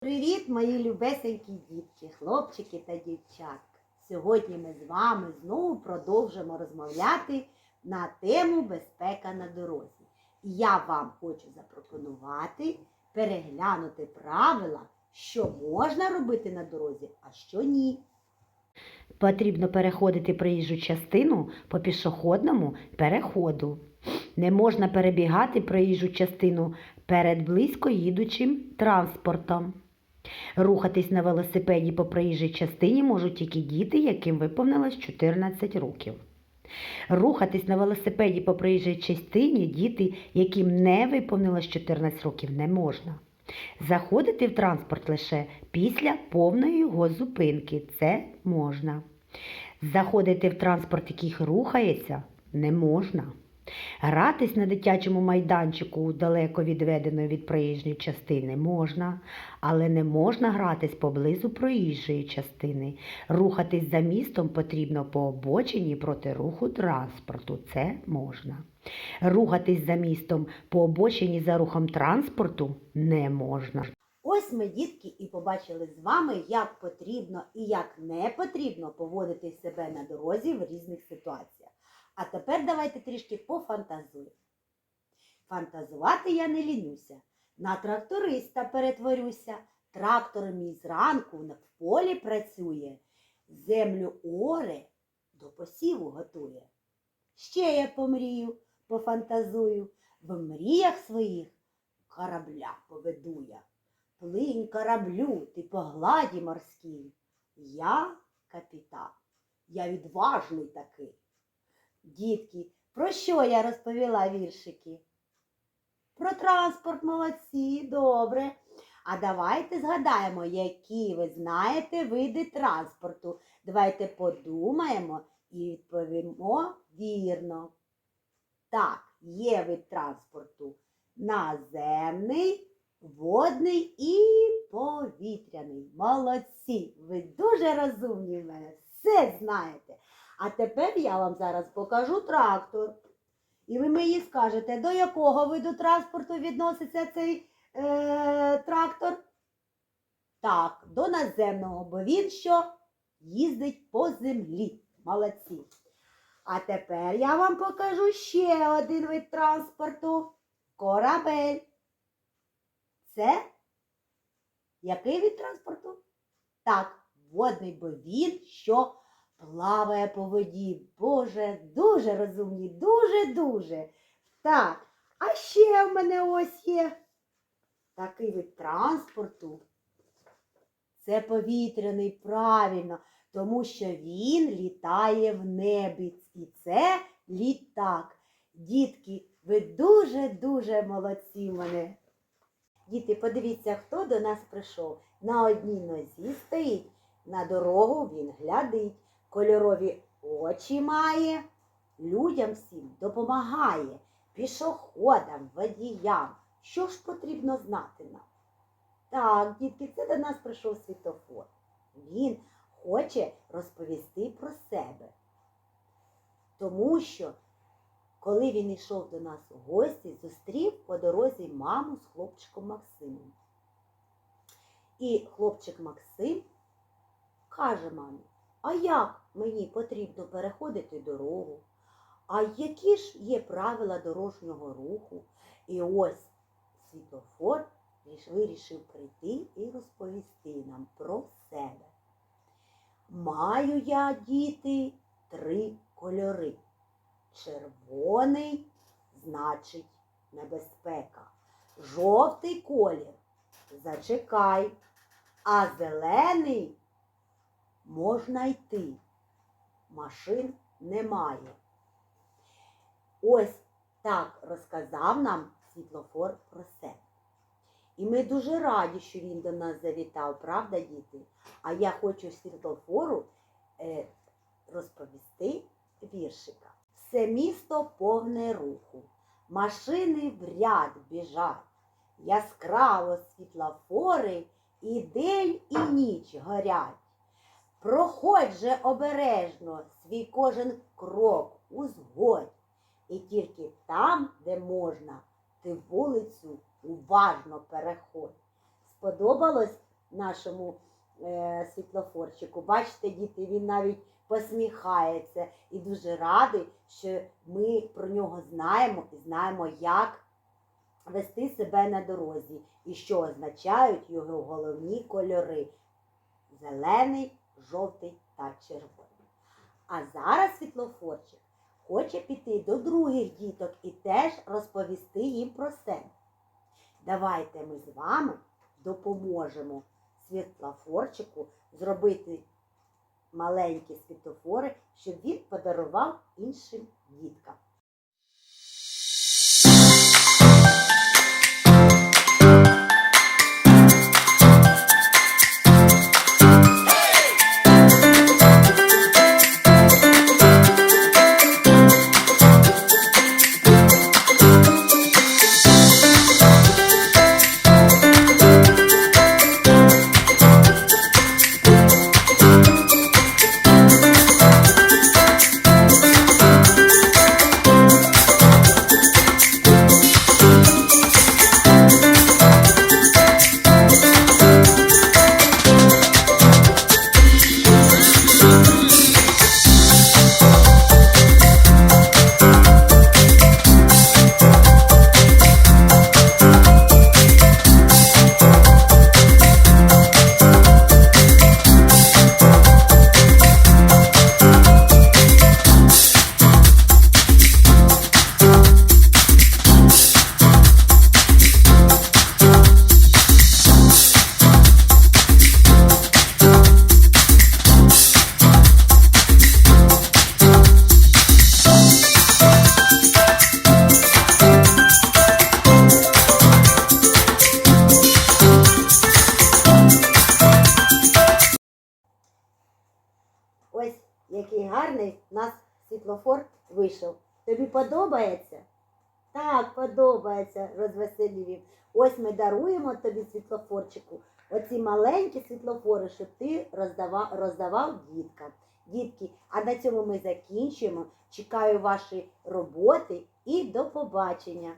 Привіт, мої любесенькі дітки, хлопчики та дівчатка. Сьогодні ми з вами знову продовжимо розмовляти на тему безпека на дорозі. І я вам хочу запропонувати переглянути правила, що можна робити на дорозі, а що ні. Потрібно переходити проїжджу частину по пішохідному переходу. Не можна перебігати проїжджу частину перед близько їдучим транспортом. Рухатись на велосипеді по проїжджій частині можуть тільки діти, яким виповнилось 14 років. Рухатись на велосипеді по проїжджій частині діти, яким не виповнилось 14 років, не можна. Заходити в транспорт лише після повної його зупинки. Це можна. Заходити в транспорт, який рухається, не можна. Гратись на дитячому майданчику далеко відведеної від проїжджої частини можна, але не можна гратись поблизу проїжджої частини. Рухатись за містом потрібно по обочині проти руху транспорту. Це можна. Рухатись за містом по обочині за рухом транспорту не можна. Ось ми, дітки, і побачили з вами, як потрібно і як не потрібно поводити себе на дорозі в різних ситуаціях. А тепер давайте трішки пофантазуємо. Фантазувати я не лінюся. На тракториста перетворюся. Трактор мій зранку в полі працює, землю оре, до посіву готує. Ще я помрію, пофантазую, в мріях своїх корабля поведу я. Плинь кораблю, ти по гладі морській. Я капітан, я відважний такий. Дітки, про що я розповіла віршики? Про транспорт молодці, добре. А давайте згадаємо, які ви знаєте види транспорту. Давайте подумаємо і відповімо вірно. Так, є вид транспорту наземний, водний і повітряний. Молодці! Ви дуже розумні в мене, все знаєте. А тепер я вам зараз покажу трактор. І ви мені скажете, до якого виду транспорту відноситься цей е, трактор? Так, до наземного, бо він що їздить по землі. Молодці. А тепер я вам покажу ще один вид транспорту корабель. Це який вид транспорту? Так, водний, бо він що плаває по воді. Боже, дуже розумні, дуже-дуже. Так, а ще в мене ось є такий вид транспорту. Це повітряний, правильно, тому що він літає в небі. І це літак. Дітки, ви дуже-дуже молодці мене. Діти, подивіться, хто до нас прийшов. На одній нозі стоїть, на дорогу він глядить, кольорові очі має, людям всім допомагає, пішоходам, водіям. Що ж потрібно знати нам? Так, дітки, це до нас прийшов світофор. Він хоче розповісти про себе. Тому що, коли він йшов до нас у гості, зустрів по дорозі маму з хлопчиком Максимом. І хлопчик Максим каже мамі, а як мені потрібно переходити дорогу? А які ж є правила дорожнього руху? І ось світлофор вирішив прийти і розповісти нам про себе. Маю я, діти, три кольори. Червоний значить небезпека. Жовтий колір зачекай, а зелений можна йти. Машин немає. Ось так розказав нам світлофор про себе. І ми дуже раді, що він до нас завітав, правда, діти? А я хочу світлофору е, розповісти віршика. Все місто повне руху, машини в ряд біжать, яскраво світлофори і день, і ніч горять. Проходь же обережно свій кожен крок узгодь, і тільки там, де можна, ти вулицю уважно переходь. Сподобалось нашому е, світлофорчику. Бачите, діти, він навіть посміхається і дуже радий, що ми про нього знаємо і знаємо, як вести себе на дорозі і що означають його головні кольори зелений, жовтий та червоний. А зараз світлофорчик хоче піти до других діток і теж розповісти їм про себе. Давайте ми з вами допоможемо світлофорчику зробити маленькі світлофори, щоб він подарував іншим діткам. У нас світлофор вийшов. Тобі подобається? Так, подобається, розвеселів. Ось ми даруємо тобі світлофорчику. Оці маленькі світлофори, щоб ти роздавав, роздавав діткам. Дітки, а на цьому ми закінчуємо. Чекаю ваші роботи і до побачення.